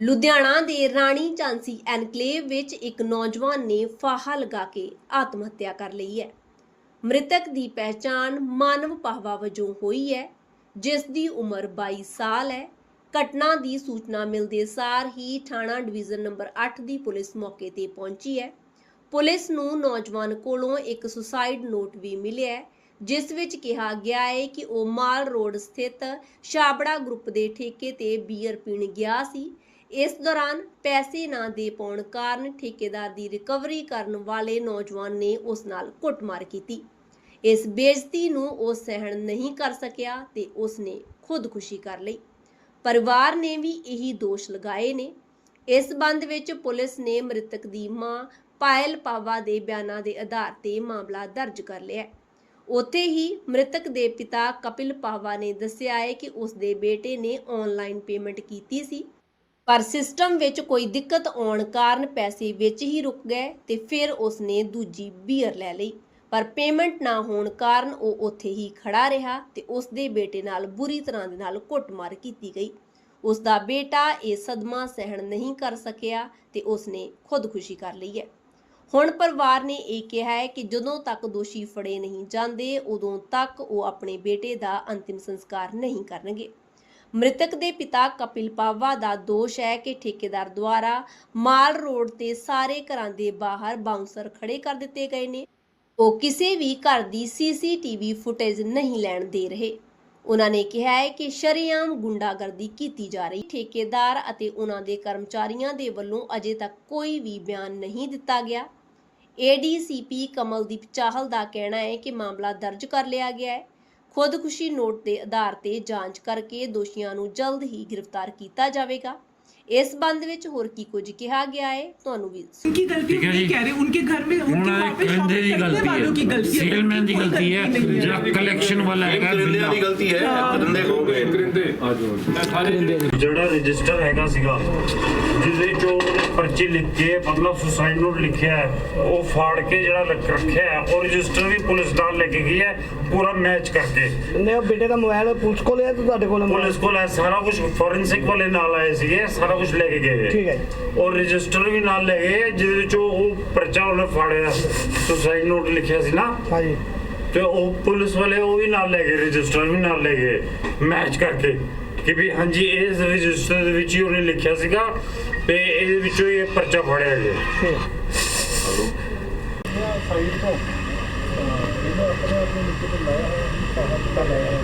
ਲੁਧਿਆਣਾ ਦੇ ਰਾਣੀ ਝਾਂਸੀ ਐਨਕਲੇਵ ਵਿੱਚ ਇੱਕ ਨੌਜਵਾਨ ਨੇ ਫਾਹਾ ਲਗਾ ਕੇ ਆਤਮ ਹੱਤਿਆ ਕਰ ਲਈ ਹੈ। ਮ੍ਰਿਤਕ ਦੀ ਪਹਿਚਾਣ ਮਾਨਵ ਪਾਹਵਾ ਵਜੋਂ ਹੋਈ ਹੈ, ਜਿਸ ਦੀ ਉਮਰ 22 ਸਾਲ ਹੈ। ਘਟਨਾ ਦੀ ਸੂਚਨਾ ਮਿਲਦੇ ਸਾਰ ਹੀ ਥਾਣਾ ਡਿਵੀਜ਼ਨ ਨੰਬਰ 8 ਦੀ ਪੁਲਿਸ ਮੌਕੇ ਤੇ ਪਹੁੰਚੀ ਹੈ। ਪੁਲਿਸ ਨੂੰ ਨੌਜਵਾਨ ਕੋਲੋਂ ਇੱਕ ਸੁਸਾਈਡ ਨੋਟ ਵੀ ਮਿਲਿਆ ਹੈ, ਜਿਸ ਵਿੱਚ ਕਿਹਾ ਗਿਆ ਹੈ ਕਿ ਉਹ ਮਾਲ ਰੋਡ ਸਥਿਤ ਛਾਬੜਾ ਗਰੁੱਪ ਦੇ ਠੇਕੇ ਤੇ ਬੀਅਰ ਪੀਣ ਗਿਆ ਸੀ। ਇਸ ਦੌਰਾਨ ਪੈਸੇ ਨਾ ਦੇ ਪਾਉਣ ਕਾਰਨ ਠੇਕੇਦਾਰ ਦੀ ਰਿਕਵਰੀ ਕਰਨ ਵਾਲੇ ਨੌਜਵਾਨ ਨੇ ਉਸ ਨਾਲ ਕੁੱਟਮਾਰ ਕੀਤੀ। ਇਸ ਬੇਇੱਜ਼ਤੀ ਨੂੰ ਉਹ ਸਹਿਣ ਨਹੀਂ ਕਰ ਸਕਿਆ ਤੇ ਉਸ ਨੇ ਖੁਦਕੁਸ਼ੀ ਕਰ ਲਈ। ਪਰਿਵਾਰ ਨੇ ਵੀ ਇਹੀ ਦੋਸ਼ ਲਗਾਏ ਨੇ। ਇਸ ਸੰਬੰਧ ਵਿੱਚ ਪੁਲਿਸ ਨੇ ਮ੍ਰਿਤਕ ਦੀ ਮਾਂ ਪਾਇਲ ਪਾਵਾ ਦੇ ਬਿਆਨਾਂ ਦੇ ਆਧਾਰ ਤੇ ਮਾਮਲਾ ਦਰਜ ਕਰ ਲਿਆ ਹੈ। ਉੱਥੇ ਹੀ ਮ੍ਰਿਤਕ ਦੇ ਪਿਤਾ ਕਪਿਲ ਪਾਵਾ ਨੇ ਦੱਸਿਆ ਹੈ ਕਿ ਉਸ ਦੇ ਬੇਟੇ ਨੇ ਆਨਲਾਈਨ ਪੇਮੈਂਟ ਕੀਤੀ ਸੀ। ਪਰ ਸਿਸਟਮ ਵਿੱਚ ਕੋਈ ਦਿੱਕਤ ਆਉਣ ਕਾਰਨ ਪੈਸੇ ਵਿੱਚ ਹੀ ਰੁਕ ਗਏ ਤੇ ਫਿਰ ਉਸਨੇ ਦੂਜੀ ਬੀਅਰ ਲੈ ਲਈ। ਪਰ ਪੇਮੈਂਟ ਨਾ ਹੋਣ ਕਾਰਨ ਉਹ ਉੱਥੇ ਹੀ ਖੜਾ ਰਿਹਾ ਤੇ ਉਸ ਦੇ ਬੇਟੇ ਨਾਲ ਬੁਰੀ ਤਰ੍ਹਾਂ ਦੇ ਨਾਲ ਕੁੱਟਮਾਰ ਕੀਤੀ ਗਈ। ਉਸ ਦਾ ਬੇਟਾ ਇਹ ਸਦਮਾ ਸਹਿਣ ਨਹੀਂ ਕਰ ਸਕਿਆ ਤੇ ਉਸਨੇ ਖੁਦਕੁਸ਼ੀ ਕਰ ਲਈ ਹੈ। ਹੁਣ ਪਰਿਵਾਰ ਨੇ ਇਹ ਕਿਹਾ ਹੈ ਕਿ ਜਦੋਂ ਤੱਕ ਦੋਸ਼ੀ ਫੜੇ ਨਹੀਂ ਜਾਂਦੇ, ਉਦੋਂ ਤੱਕ ਉਹ ਆਪਣੇ ਬੇਟੇ ਦਾ ਅੰਤਿਮ ਸੰਸਕਾਰ ਨਹੀਂ ਕਰਨਗੇ। ਮ੍ਰਿਤਕ ਦੇ ਪਿਤਾ ਕਪਿਲ ਪਾਵਾ ਦਾ ਦੋਸ਼ ਹੈ ਕਿ ਠੇਕੇਦਾਰ ਦੁਆਰਾ ਮਾਲ ਰੋਡ ਤੇ ਸਾਰੇ ਘਰਾਂ ਦੇ ਬਾਹਰ ਬਾਉਂਸਰ ਖੜੇ ਕਰ ਦਿੱਤੇ ਗਏ ਨੇ। ਉਹ ਕਿਸੇ ਵੀ ਘਰ ਦੀ ਸੀਸੀਟੀਵੀ ਫੁਟੇਜ ਨਹੀਂ ਲੈਣ ਦੇ ਰਹੇ। ਉਹਨਾਂ ਨੇ ਕਿਹਾ ਹੈ ਕਿ ਸ਼ਰੇਆਮ ਗੁੰਡਾਗਰਦੀ ਕੀਤੀ ਜਾ ਰਹੀ। ਠੇਕੇਦਾਰ ਅਤੇ ਉਹਨਾਂ ਦੇ ਕਰਮਚਾਰੀਆਂ ਦੇ ਵੱਲੋਂ ਅਜੇ ਤੱਕ ਕੋਈ ਵੀ ਬਿਆਨ ਨਹੀਂ ਦਿੱਤਾ ਗਿਆ। ਏਡੀਸੀਪੀ ਕਮਲਦੀਪ ਚਾਹਲ ਦਾ ਕਹਿਣਾ ਹੈ ਕਿ ਮਾਮਲਾ ਦਰਜ ਕਰ ਲਿਆ ਗਿਆ ਹੈ। ਖੁਦਕੁਸ਼ੀ ਨੋਟ ਦੇ ਆਧਾਰ ਤੇ ਜਾਂਚ ਕਰਕੇ ਦੋਸ਼ੀਆਂ ਨੂੰ ਜਲਦ ਹੀ ਗ੍ਰਿਫਤਾਰ ਕੀਤਾ ਜਾਵੇਗਾ ਇਸ ਸੰਬੰਧ ਵਿੱਚ ਹੋਰ ਕੀ ਕੁਝ ਕਿਹਾ ਗਿਆ ਹੈ ਤੁਹਾਨੂੰ ਵੀ उनकी गलती ठीक है नहीं जी। कह रहे उनके घर में उनके ਹੁਣ वहाँ पे शॉप ਕਰਿੰਦੇ ਦੀ करने ਗਲਤੀ वालों की ਹੈ गलती है ਸੇਲਮੈਨ ਦੀ कोई ਗਲਤੀ ਹੈ नहीं है। ਜਿਹੜਾ ਕਲੈਕਸ਼ਨ ਵਾਲਾ ਹੈਗਾ ਕਰਿੰਦਿਆਂ ਦੀ ਗਲਤੀ ਹੈ ਕਰਿੰਦੇ ਕੋ ਜਿਹੜਾ ਰਜਿਸਟਰ ਹੈਗਾ ਸੀਗਾ ਜਿਹਦੇ ਚੋਂ ਪਰਚੀ ਲਿਖ ਕੇ ਮਤਲਬ ਸੁਸਾਈਡ ਨੋਟ ਲਿਖਿਆ ਹੈ ਉਹ ਫਾੜ ਕੇ ਜਿਹੜਾ ਰੱਖ- ਰੱਖਿਆ ਹੈ ਉਹ ਰਜਿਸਟਰ ਵੀ ਪੁਲਿਸ ਨਾਲ ਲੈ ਕੇ ਗਈ ਹੈ ਪੂਰਾ ਮੈਚ ਕਰਕੇ ਨੇ ਉਹ ਬੇਟੇ ਦਾ ਮੋਬਾਈਲ ਪੁਲਿਸ ਕੋਲ ਹੈ ਤੇ ਤੁਹਾਡੇ ਕੋਲ? ਪੁਲਿਸ ਕੋਲ ਹੈ ਸਾਰਾ ਕੁਝ ਫੋਰੈਂਸਿਕ ਵਾਲੇ ਨਾਲ ਆਏ ਸੀਗੇ ਸਾਰਾ ਕੁਝ ਲੈ ਕੇ ਗਏ। ਠੀਕ ਹੈ। ਔਰ ਰਜਿਸਟਰ ਵੀ ਨਾਲ ਲੈ ਗਏ ਜਿਹਦੇ ਵਿੱਚ ਉਹ ਪਰਚਾ ਉਹਨੇ ਫਾੜਿਆ ਸੁਸਾਈਡ ਨੋਟ ਲਿਖਿਆ ਸੀ ਨਾ ਹਾਂਜੀ ਤੇ ਉਹ ਪੁਲਿਸ ਵਾਲੇ ਉਹ ਵੀ ਨਾਲ ਲੈ ਗਏ ਰਜਿਸਟਰ ਵੀ ਨਾਲ ਲੈ ਗਏ ਮੈਚ ਕਰਕੇ। ਕਿ ਵੀ ਹਾਂਜੀ ਇਸ ਰਜਿਸਟਰ ਦੇ ਵਿੱਚ ਹੀ ਉਹਨੇ ਲਿਖਿਆ ਸੀਗਾ ਤੇ ਇਹਦੇ ਵਿੱਚੋਂ ਇਹ ਪਰਚਾ ਫੜਿਆ ਗਿਆ। ਹੈ। ਸਾਈਡ ਤੋਂ ਇਹਨਾਂ ਆਪਣੇ ਆਪਣੇ ਨੀਚੇ ਤੇ ਲਾਇਆ ਪਾਹਾ ਪਤਾ ਲਾਇਆ